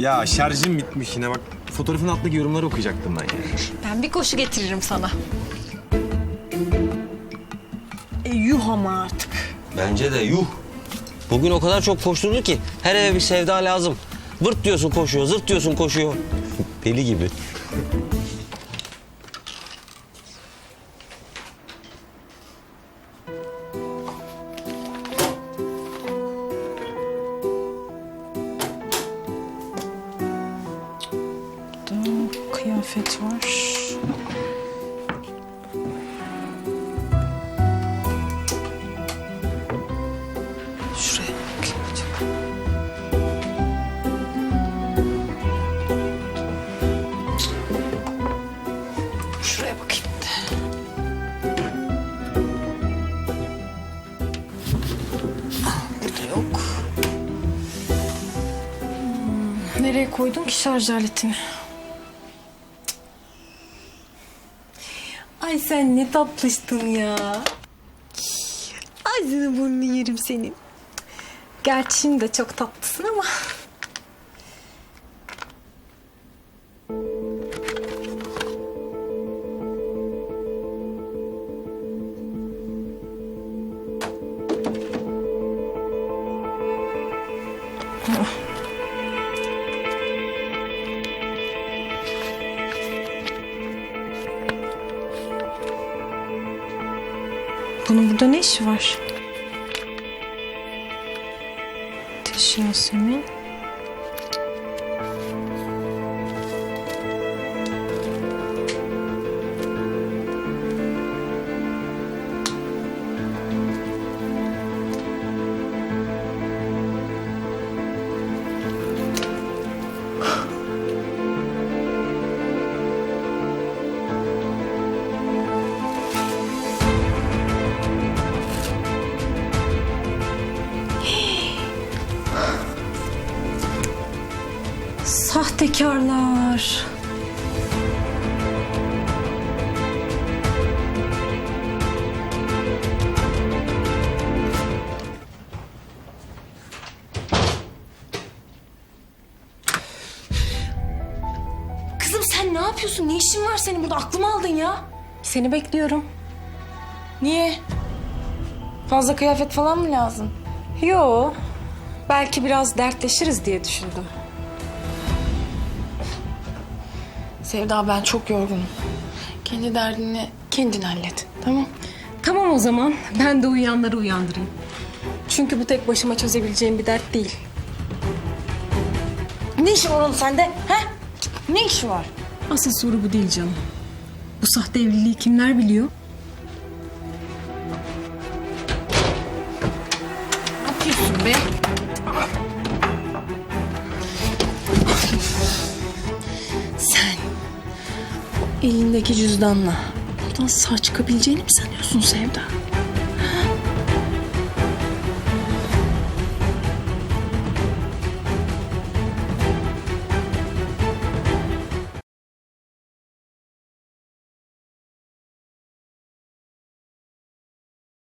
Ya şarjım bitmiş yine bak. Fotoğrafın altındaki yorumları okuyacaktım ben ya. Ben bir koşu getiririm sana. E, yuh ama artık. Bence de yuh. Bugün o kadar çok koşturdu ki her eve bir sevda lazım. Vırt diyorsun koşuyor, zırt diyorsun koşuyor. Deli gibi. Kıyafet var. Şuraya bakayım. Şuraya bakayım. Ah, Burada yok. Hmm, Nereye koydum ki şarj aletini? Ay sen ne tatlıştın ya. Senin burnunu yerim senin. Gerçi şimdi de çok tatlısın ama. Bunun burada ne işi var? Ateş Yasemin. Sahtekarlar. Kızım sen ne yapıyorsun? Ne işin var senin burada? Aklımı aldın ya. Seni bekliyorum. Niye? Fazla kıyafet falan mı lazım? Yo. Belki biraz dertleşiriz diye düşündüm. Sevda ben çok yorgunum. Kendi derdini kendin hallet. Tamam. Tamam o zaman. Ben de uyuyanları uyandırayım. Çünkü bu tek başıma çözebileceğim bir dert değil. Ne işi var oğlum sende? He? Ne işi var? Asıl soru bu değil canım. Bu sahte evliliği kimler biliyor? Ne yapıyorsun be? Elindeki cüzdanla buradan sağ çıkabileceğini mi sanıyorsun Sevda?